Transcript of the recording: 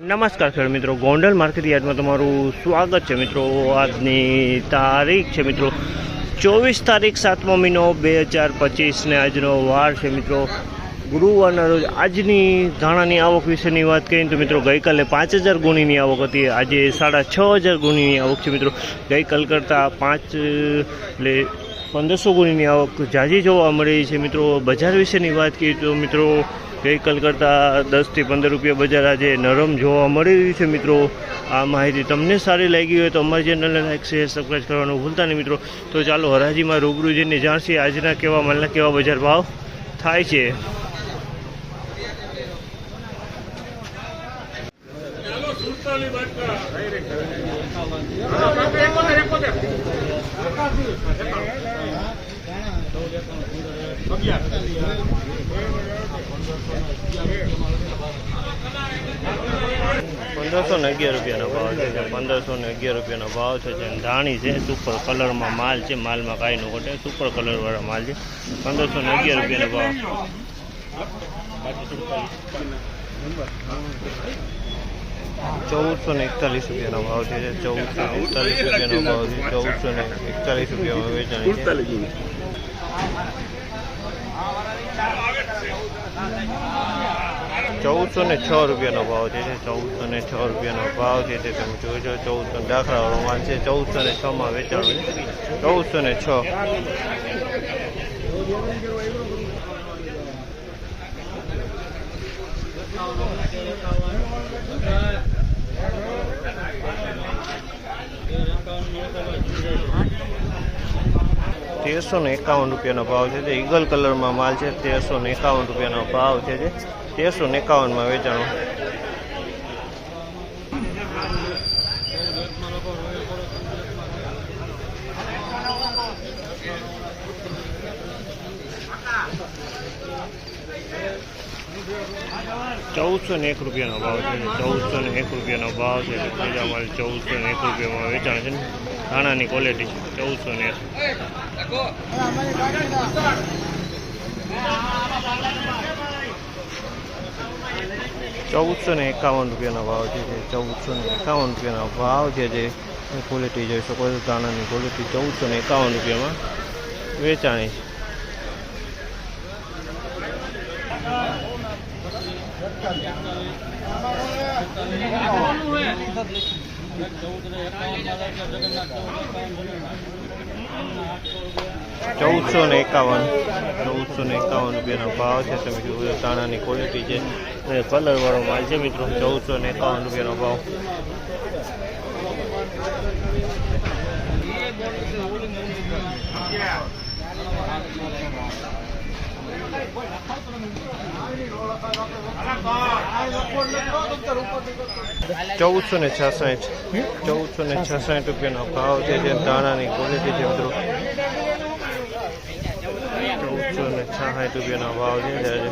નમસ્કાર ખેડૂત મિત્રો, ગોંડલ માર્કેટ યાર્ડમાં તમારું સ્વાગત છે મિત્રો. આજની તારીખ છે મિત્રો, ચોવીસ તારીખ સાતમો મહિનો બે હજાર પચીસને આજનો વાર છે મિત્રો. ગુરુવારના રોજ આજની ધાણાની આવક વિશેની વાત કરીએ તો મિત્રો, ગઈકાલે પાંચ હજાર ગુણીની આવક હતી. આજે સાડા છ હજાર ગુણીની આવક છે મિત્રો. ગઈકાલ કરતાં પાંચ, એટલે પંદરસો ગુણીની આવક જાજી જોવા મળી છે મિત્રો. બજાર વિશેની વાત કરીએ તો મિત્રો ગઈકાલ કરતાં દસથી પંદર રૂપિયા બજાર આજે નરમ જોવા મળી રહ્યું છે મિત્રો. આ માહિતી તમને સારી લાગી હોય તો અમારી ચેનલને લાઈક, શેર સબસ્ક્રાઈબ કરવાનું ભૂલતા નહીં મિત્રો. તો ચાલો હરાજીમાં રૂબરૂ જઈને જાણશી આજના કેવા માલના કેવા બજાર ભાવ થાય છે. પંદરસો ને અગિયાર રૂપિયાનો ભાવ છે પંદરસો ને અગિયાર રૂપિયાનો ભાવ છે જે ધાણી છે, સુપર કલરમાં માલ છે, માલમાં કાંઈ ન ઘટે, સુપર કલરવાળા માલ છે. પંદરસો ને અગિયાર રૂપિયાનો ભાવ. ચૌદસો ને એકતાલીસ રૂપિયાનો ભાવ છે ચૌદસો ને એકતાલીસ રૂપિયાનો ભાવ છે. ચૌદસો ને એકતાલીસ રૂપિયામાં વેચાણ ચૌદસો ને છ રૂપિયાનો ભાવ છે, ચૌદસો ને છ રૂપિયાનો ભાવ છે તે તમે જોજો ચૌદસો દાખલાવાળો માલ છે, ચૌદસો ને છમાં વેચાણ છે. ચૌદસો ને છ. તેરસો ને એકાવન રૂપિયાનો ભાવ છે. જે ઈગલ કલરમાં માલ છે, તેરસો ને એકાવન રૂપિયાનો ભાવ છે તેરસો એકાવનમાં વેચાણો. ચૌદસો ને એક રૂપિયાનો ભાવ છે ચૌદસો ને એક રૂપિયાનો ભાવ છે બીજા માલ ચૌદસો ને એક રૂપિયામાં વેચાણ છે ને ધાણાની ક્વોલિટી ચૌદસો ને એક. ચૌદસો ને એકાવન રૂપિયાનો ભાવ છે જે ચૌદસો ને એકાવન રૂપિયાનો ભાવ છે જે ક્વોલિટી જોઈ શકો છો. ધાણાની ક્વોલિટી ચૌદસો ને એકાવન રૂપિયામાં વેચાણી છે. ચૌદસો ને એકાવન ચૌદસો ને એકાવન રૂપિયાનો ભાવ છે. તમે જુઓ તાણાની ક્વોલિટી છે. અને કલરવાળો માલ છે મિત્રો ચૌદસો ને એકાવન રૂપિયાનો ભાવ. ચૌદસો ને છાસઠ ચૌદસો ને છાસઠ રૂપિયાનો ભાવ છે. જે દાણાની ક્વોલિટી છે મિત્રો. ચૌદસો ને છાસઠ રૂપિયાનો ભાવ છે જ્યારે